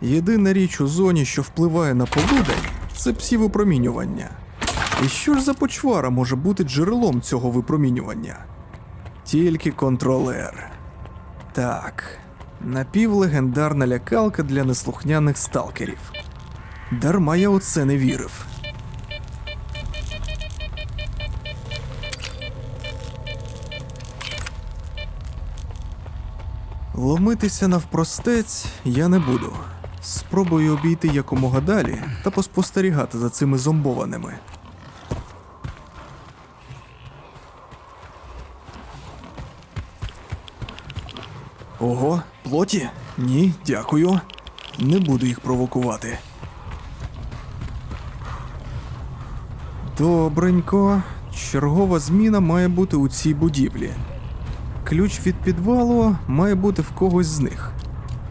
Єдина річ у зоні, що впливає на полудень, це псівипромінювання. І що ж за почвара може бути джерелом цього випромінювання? Тільки контролер. Так, напівлегендарна лякалка для неслухняних сталкерів. Дарма я у це не вірив. Ломитися навпростець я не буду. Спробую обійти якомога далі та поспостерігати за цими зомбованими. Ого, плоті? Ні, дякую. Не буду їх провокувати. Добренько. Чергова зміна має бути у цій будівлі. Ключ від підвалу має бути в когось з них.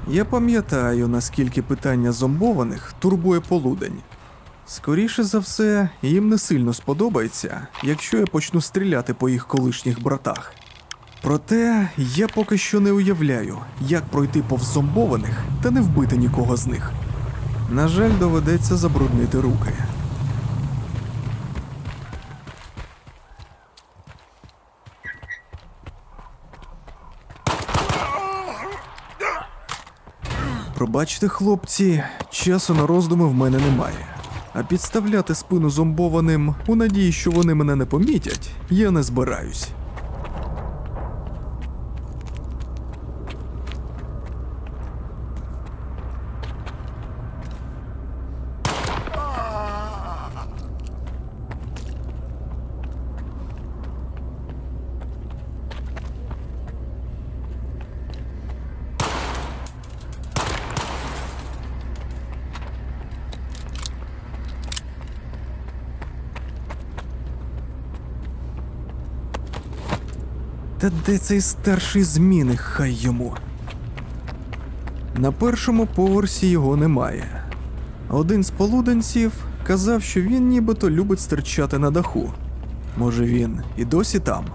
Я пам'ятаю, наскільки питання зомбованих турбує полудень. Скоріше за все, їм не сильно сподобається, якщо я почну стріляти по їх колишніх братах. Проте я поки що не уявляю, як пройти повз зомбованих та не вбити нікого з них. На жаль, доведеться забруднити руки. Пробачте, хлопці, часу на роздуми в мене немає. А підставляти спину зомбованим у надії, що вони мене не помітять, я не збираюсь. Та де цей старший зміни, хай йому. На першому поверсі його немає. Один з полуденців казав, що він нібито любить стирчати на даху. Може, він і досі там.